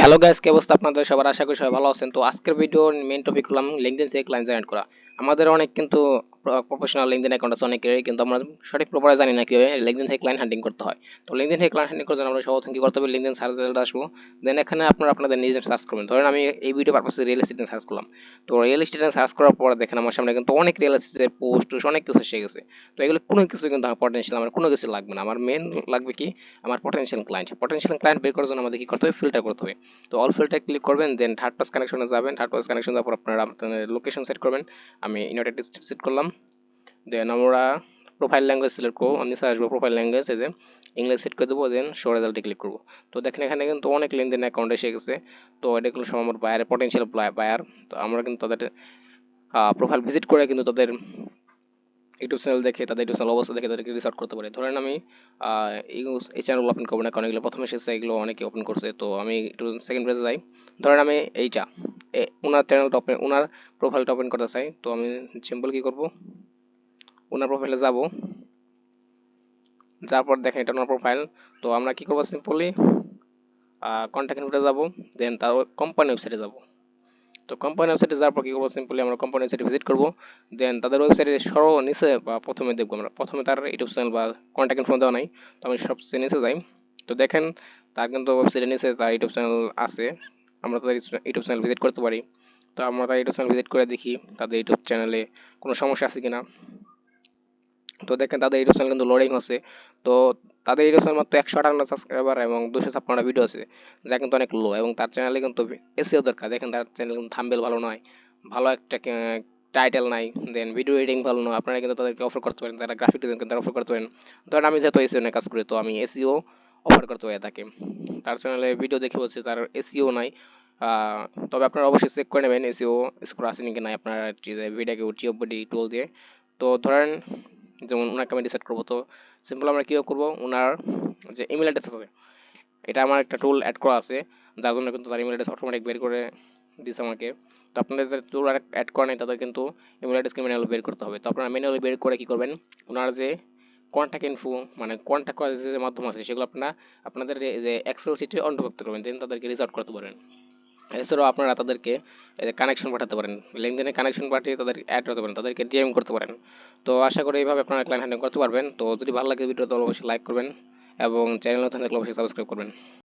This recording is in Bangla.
হ্যালো গাইস কে অবস্থা আপনাদের? সবার আশা করি সবাই ভালো আছেন। তো আজকের ভিডিওর মেন টপিক হলাম লিঙ্কডিন থেকে ক্লায়েন্ট জেনারেট করা। আমাদের অনেক কিন্তু প্রফেশনাল লিঙ্কডিন অ্যাকাউন্ট আছে অনেকেরই, কিন্তু আমরা সঠিক প্রপারে জানি না কীভাবে লিঙ্কডিন থেকে ক্লায়েন্ট হান্টিং করতে হয়। তো লিঙ্কডিন থেকে ক্লায়েন্ট হান্টিং করার জন্য আমরা সর্বপ্রথম কি করতে হবে লিঙ্কডিন সার্চ রেজাল্ট আসব। দেন এখানে আপনারা আপনাদের নিজের সার্চ করবেন। ধরেন আমি এই ভিডিও পারপাসে রিয়েল এস্টেট সার্চ করলাম। তো রিয়েল এস্টেট সার্চ করার পর দেখেন আমার সামনে কিন্তু অনেক রিয়েল এস্টেটের পোস্ট অনেক কিছু এসে গেছে। তো এগুলো কোনো কিছু কিন্তু আমার পটেনশিয়াল আমার কোনো কিছু লাগবে না। আমার মেন লাগবে কি? আমার পটেনশিয়াল ক্লায়েন্ট পটেনশিয়াল ক্লায়েন্ট বের করার জন্য আমাদের কি করতে হবে? ফিল্টার করতে হবে। তো অল ফিল্টার ক্লিক করবেন দেন থার্ড পাস কানেকশনে যাবেন। থার্ড পাস কানেকশন যাওয়ার পর আপনারা লোকেশন সেট করবেন। আমি ইউনাইটেড স্টেট সেট করলাম। দেন আমরা প্রোফাইল ল্যাঙ্গুয়েজ সিলেক্ট করব। আমি নিচে আসব প্রোফাইল ল্যাঙ্গুয়েজ এই যে ইংলিশ সেট করে দেবো দেন শো রেজাল্টে ক্লিক করব। তো দেখেন এখানে কিন্তু অনেক লেনদেন অ্যাকাউন্ট এসে গেছে। তো এটা কিন্তু সব আমার বায়ার পটেন্সিয়াল বায়ার তো আমরা কিন্তু তাদের প্রোফাইল ভিজিট করে কিন্তু তাদের ইউটিউব চ্যানেল দেখে, তাদের ইউটিউব চ্যানেল অবস্থা দেখে তাদেরকে রিসার্চ করতে পারি। ধরেন আমি এই চ্যানেল ওপেন করব না, কারণ এগুলো প্রথমে এসেছে, এগুলো অনেকে ওপেন করছে। তো আমি একটু সেকেন্ড পেজে যাই। ধরেন আমি এইটা ওনার চ্যানেলটা ওপেন ওনার প্রোফাইলটা ওপেন করতে চাই। তো আমি সিম্পল কী করব? ওনার প্রোফাইলে যাব। যাওয়ার পর দেখেন এটা ওনার প্রোফাইল তো আমরা কি করব সিম্পলি কন্ট্যাক্ট ইনফোতে যাব দেন তার কোম্পানি ওয়েবসাইটে যাব। তো কোম্পানি ওয়েবসাইটে যাওয়ার পর কী করব সিম্পলি আমরা কোম্পানি ওয়েবসাইটে ভিজিট করব। দেন তাদের ওয়েবসাইটে সর্ব নিচে, বা প্রথমে দেখব আমরা। প্রথমে তার ইউটিউব চ্যানেল বা কন্ট্যাক্ট ইনফো দেওয়া নাই, তো আমি সবচেয়ে নিচে যাই। তো দেখেন, তার কিন্তু ওয়েবসাইটে নিচে তার ইউটিউব চ্যানেল আছে। আমরা তাদের ইউটিউব চ্যানেল ভিজিট করতে পারি। তো আমরা তার ইউটিউব চ্যানেল ভিজিট করে দেখি, তাদের ইউটিউব চ্যানেলে কোনো সমস্যা আছে কিনা। তো দেখেন তাদের ইউটিউব চ্যানেল কিন্তু লোডিং হচ্ছে তো তাদের ইউটিউব চ্যানেল মাত্র একশো আটান্ন সাবস্ক্রাইবার এবং দুশো ছাপ্পান্ন ভিডিও আছে, যা কিন্তু অনেক লো এবং তার চ্যানেলে কিন্তু এসিও দরকার। দেখেন তার চ্যানেল কিন্তু থাম্বেল ভালো নয়, ভালো একটা টাইটেল নাই দেন ভিডিও এডিটিং ভালো নয়, আপনারা কিন্তু তাদেরকে অফার করতে পারেন, তারা গ্রাফিক ডিজাইন কিন্তু অফার করতে পারেন। ধরেন আমি যেহেতু এসিও নিয়ে কাজ করি, তো আমি এসিও অফার করতে পারি তাকে। তার চ্যানেলে ভিডিও দেখে বলছে তার এসিও নাই তবে আপনারা অবশ্যই চেক করে নেবেন এসিও স্কোর আসেনি কি নাই, আপনার ভিডিওকে জিও বডি টুল দিয়ে। তো ধরেন যেমন ওনাকে আমি ডিসাইড করব। তো সিম্পল আমরা কীভাবে করব? ওনার যে ইমেল অ্যাড্রেস আছে, এটা আমার একটা টুল অ্যাড করা আছে, যার জন্য কিন্তু তার ইমেল অ্যাড্রেস অটোমেটিক বের করে দিছে আমাকে। তো আপনাদের যে টুল অ্যাড করা নেই, তাদের কিন্তু ইমেল অ্যাড্রেসকে ম্যানুয়ালি বের করতে হবে। তো আপনারা ম্যানুয়ালি বের করে কী করবেন? ওনার যে কন্ট্যাক্ট ইনফো মানে কন্ট্যাক্ট করার যে মাধ্যম আছে, সেগুলো আপনারা আপনাদের যে এক্সেল সিটে অন্তর্ভুক্ত করবেন। দেন তাদেরকে আউট করতে পারেন এছাড়াও আপনারা তাদেরকে কানেকশন পাঠাতে পারেন লেনদেনে কানেকশন পাঠিয়ে তাদের অ্যাড করতে পারেন, তাদেরকে ডিএম করতে পারেন। তো আশা করি এইভাবে আপনারা ক্লায়েন্ট হ্যান্ডেল করতে পারবেন। তো যদি ভালো লাগে ভিডিও তো অবশ্যই লাইক করবেন এবং চ্যানেল থাকলে অবশ্যই সাবস্ক্রাইব করবেন।